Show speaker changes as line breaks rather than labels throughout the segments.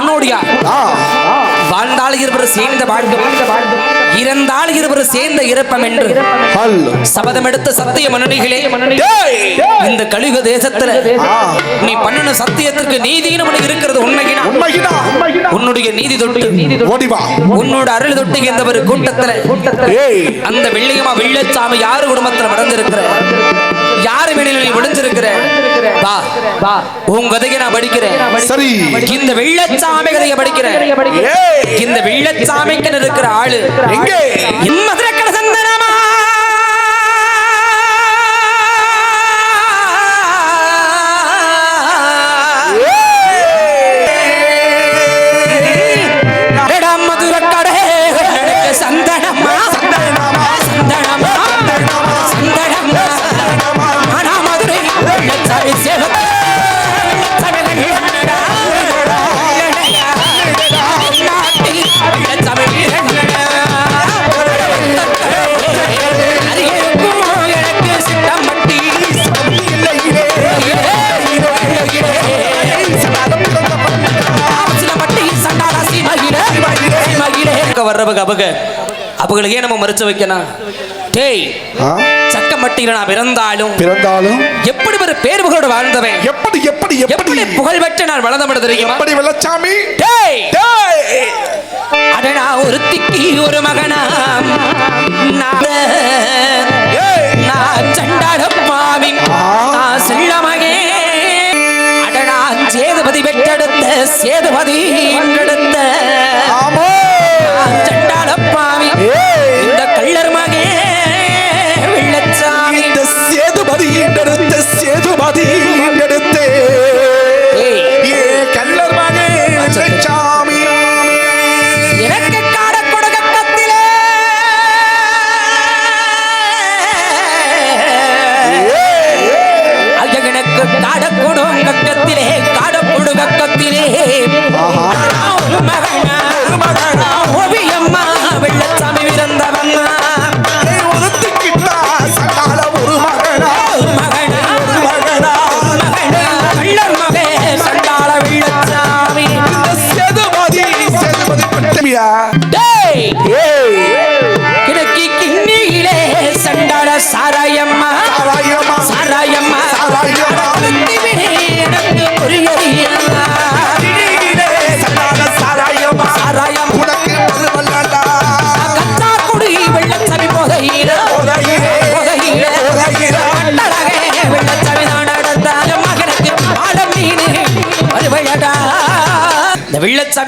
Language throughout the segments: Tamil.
முன்னோடியா வாழ்ந்தால் இருவர் சேர்ந்த வாழ்வு இறந்தால் இருவர் சேர்ந்த இறப்பம் என்று. சபதம் எடுத்த சத்திய மன்னனிகளே இந்த கலியுக தேசத்துல நீ பண்ணின சத்தியத்திற்கு நீதினு உனக்கு இருக்கிறது உண்மைகினா? உன்னுடைய நீதி தொட்டு உன்னோட அருள் தொட்டு எந்த ஒரு கூட்டத்துல அந்த வெள்ளியம்மா வெள்ளச்சாமி யாரு குடும்பத்துல நடந்திருக்கிற யாரு வெளியில நீ வா வா. உன் கதையை நான் படிக்கிறேன்.
சரி.
இந்த வெள்ளச்சாமி கதையை படிக்கிறேன் இந்த வெள்ளச்சாமிக்கு இருக்கிற ஆளு
எங்கே?
மதுரக்கட வர்றவங்க அவங்க அவங்களுக்கு நம்ம மறைச்சு வைக்கணும். டேய்
ஆ?
சக்கமட்டியில நான் பிறந்தாலும்
பிறந்தாலும்
எப்படி ஒரு பேர்வுகளோட வாழ்ந்தவன்?
எப்படி எப்படி எப்படி?
புகழ் பெற்ற நான் வளர்ந்தபட தெரியுமா?
எப்படி வெள்ளச்சாமி
டேய்
டேய்!
அடடா ஒருத்திக்கு ஒரு மகனாம். நான்
ஏய்!
நான் சண்டாட பாவி நான் செல்ல மகே அடடா சேதுபதி பெற்றெடுத்த சேதுபதி.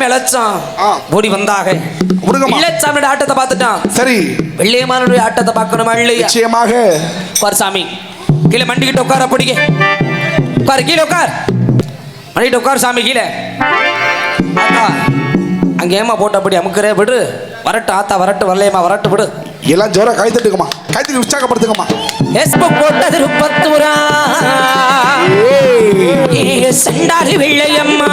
அழைச்சான்
ஆ.
ஓடி வந்தாக. வெள்ளச்சாமியோட ஆட்டத்தை பார்த்துட்டான்.
சரி.
வெள்ளையமானுடைய ஆட்டத்தை பார்க்கணுமா இல்லையா?
நிச்சயமாக.
உட்கார் சாமி. கீழே மண்டிக்கிட்டு உட்கார பிடிக்க உட்கார் கீழே உட்கார். மண்டிக்கிட்டு உட்கார் சாமி கீழே. ஆத்தா அங்கே ஏமா போட்டு அப்படி அமுக்குறே விடு. வரட்டு ஆத்தா வரட்டு வரலையம்மா வரட்டு விடு.
எல்லாம் ஜோர கை தட்டுங்கம்மா கை தட்டி உற்சாகப்படுத்துங்கம்மா
எஸ்புக் போட்டது முப்பத்தூரா ஏ சண்டாரி வெள்ளையம்மா.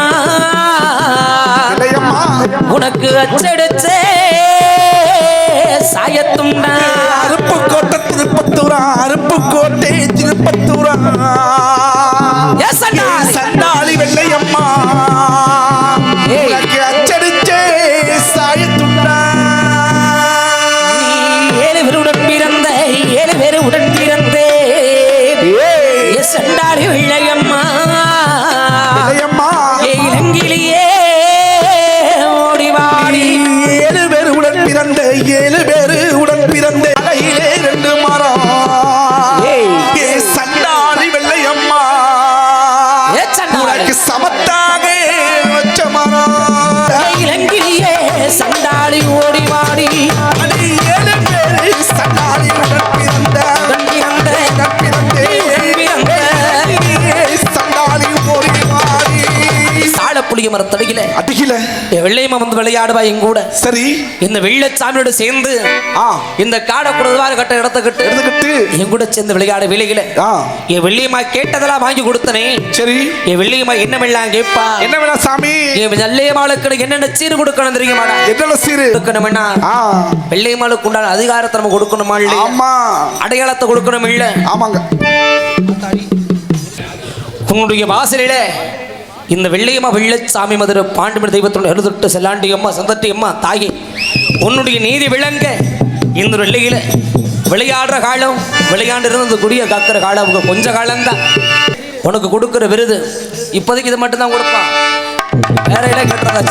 உனக்கு அச்சடிச்சே சாயத்துண்டா.
அருப்பு கோட்டை திருப்பத்தூரா அருப்பு கோட்டை திருப்பத்தூரா.
புளிய மரத்தடியில
அடிக்கல
என் வெள்ளையம்மா வந்து விளையாடுவா என் கூட.
சரி.
இந்த வெள்ளச்சாமியோட சேர்ந்து இந்த காடை குடுவாரு கட்ட இடத்துக்கிட்டு
எடுத்துக்கிட்டு.
என் கூட சேர்ந்து விளையாட விலையில.
ஆ.
என் வெள்ளையம்மா கேட்டதெல்லாம் வாங்கி கொடுத்தனே.
சரி.
என் வெள்ளையம்மா என்ன வெள்ளாம் கேட்பா?
என்ன வேணா சாமி?
என் வெள்ளையம்மாளுக்கு என்னென்ன சீர் கொடுக்கணும் தெரியுமாடா
என்னல சீரு?
கொடுக்கணும்னா வெள்ளையம்மாளுக்கு உண்டான அதிகாரத்தை நம்ம கொடுக்கணுமா இல்லையா?
ஆமா.
அடையாளத்தை கொடுக்கணும் இல்ல
ஆமாங்க.
உன்னுடைய வாசலில இந்த வெள்ளையம்மா வெள்ளச்சாமி மதுரை பாண்டிமணி தெய்வத்தோட எழுதுட்டு செல்லாண்டி அம்மா சந்தட்டி அம்மா தாயே உன்னுடைய நீதி விளங்க இந்த வெள்ளையில் விளையாடுற காலம் விளையாண்டு இருந்து குடிய காக்கிற காலம் அவங்க கொஞ்ச காலம்தான். உனக்கு கொடுக்குற விருது இப்போதைக்கு இது மட்டும்தான் கொடுப்பான் வேற இடம் கட்டுறதா?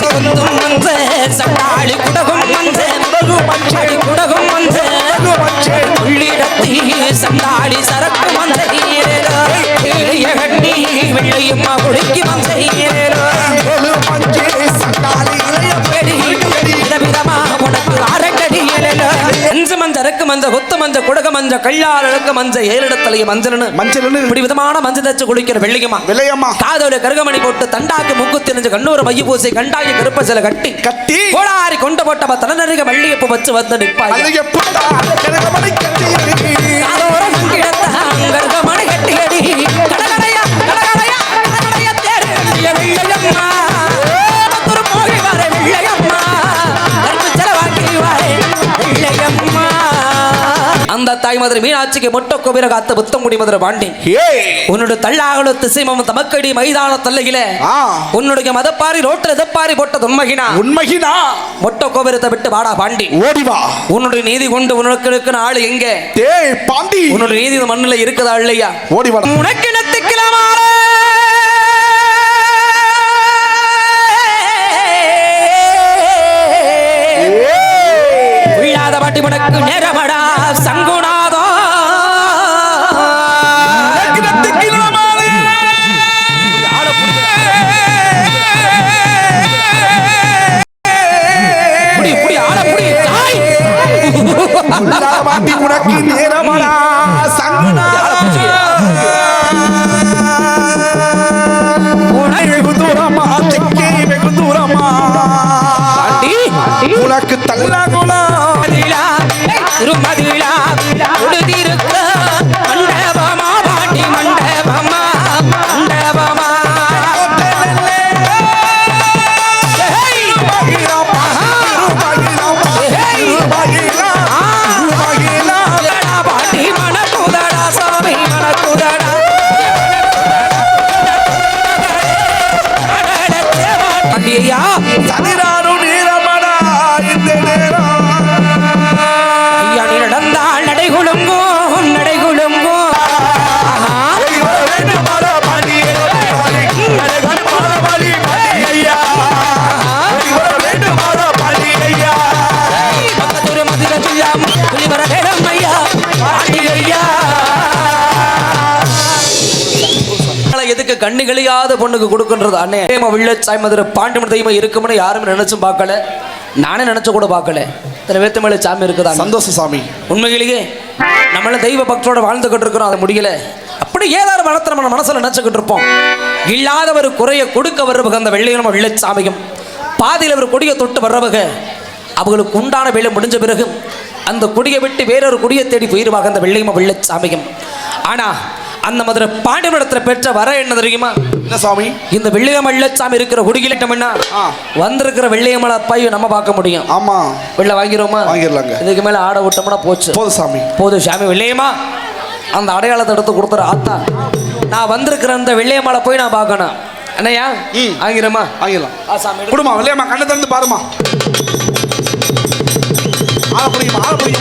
வெள்ளையம்மா குடிக்கு மஞ்ச
ஏழு மஞ்சே
விதவிதமா உனக்கு அஞ்சு மஞ்ச ரக்கு மஞ்ச கொத்து மஞ்ச குடக மஞ்ச கல்லால் அழக்க மஞ்ச ஏழிடத்தலைய மஞ்சள்னு.
மஞ்சள்னு.
இப்படி விதமான மஞ்சள் தச்சு குளிக்கிற வெள்ளியம்மா.
விலையம்மா
காதோட கருகமணி போட்டு தண்டாக்கு முக்கு தெரிஞ்சு கண்ணூர மைய பூசி கண்டாய கருப்ப சில கட்டி.
கட்டி.
கோடாரி கொண்டு போட்ட தலைநருக மல்லியப்பு வச்சு வந்து மீனாட்சிக்கு மொட்டை கோபிர காத்த புத்தங்குடி மதுரை பாண்டி.
ஏய்.
உன்னோட தள்ளாகல திசைமம் தமக்கடி மைதான தல்லையில
ஆ.
உன்னுடைய மதப்பாரி ரோட்டில் எதப்பாரி போட்ட தொன்மகினா
உண்மைகினா.
மொட்டை கோபுரத்தை விட்டு வாடா பாண்டி.
ஓடி வா.
உன்னுடைய நீதி கொண்டு உனக்கு ஆளு எங்க?
டேய் பாண்டி.
உன்னுடைய நீதி மண்ணுல இருக்குதா இல்லையா?
ஓடி வாடா.
உனக்கு நத்துக்கலாமா உள்ளாத பாட்டி உனக்கு நேரமடா கண்ணு கழியாத பொண்ணுக்கு கொடுக்கின்றது. அண்ணே ஏமா வில்லச்சாய் மதுரை பாண்டிமன் தெய்வம் இருக்கும்னு யாரும் நினைச்சும் பார்க்கல. நானே நினைச்சு கூட பார்க்கல. இத்தனை வேத்து மேலே சாமி இருக்குதா?
சந்தோஷ சாமி.
உண்மையிலேயே நம்மள தெய்வ பக்தோட வாழ்ந்துகிட்டு இருக்கிறோம் அது முடியல. அப்படி ஏதாவது வளர்த்து நம்ம மனசுல நினைச்சுக்கிட்டு இருப்போம். இல்லாத ஒரு குறைய கொடுக்க வர்றவங்க அந்த வெள்ளையனும் வெள்ளச்சாமியும் பாதியில் ஒரு கொடியை தொட்டு வர்றவங்க அவங்களுக்கு உண்டான வேலை முடிஞ்ச பிறகு அந்த கொடியை விட்டு வேறொரு கொடியை தேடி போயிருவாங்க அந்த வெள்ளையமா வெள்ளச்சாமியும் ஆனா அந்த மதுரை பாண்டியனிடத்துல பெற்ற வர என்ன தெரியுமா?
என்ன சாமி?
இந்த வெள்ளையம்ம வெள்ளச்சாமி இருக்கிற குடிக்கிட்டோம்னா
ஆ.
வந்திருக்கிற வெள்ளையம்மள அப்பாயும் நம்ம பார்க்க முடியும்.
ஆமா.
வெள்ள வாங்கிடுவோமா
வாங்கிடலாங்க.
இதுக்கு மேல ஆட விட்டோம்னா போச்சு.
போதும் சாமி.
போதும் சாமி வெள்ளையம்மா. அந்த அடையாளத்தை எடுத்து கொடுத்துற ஆத்தா. நான் வந்திருக்கிற அந்த வெள்ளையம்மாளை போய் நான் பார்க்கணும். என்னையா
ம்.
ஆங்கிரமா
வாங்கிடலாம்.
ஆ சாமி
குடுமா இல்லையாம்மா கண்ணை திறந்து பாருமா. ஆள புரியுமா ஆள புரியுமா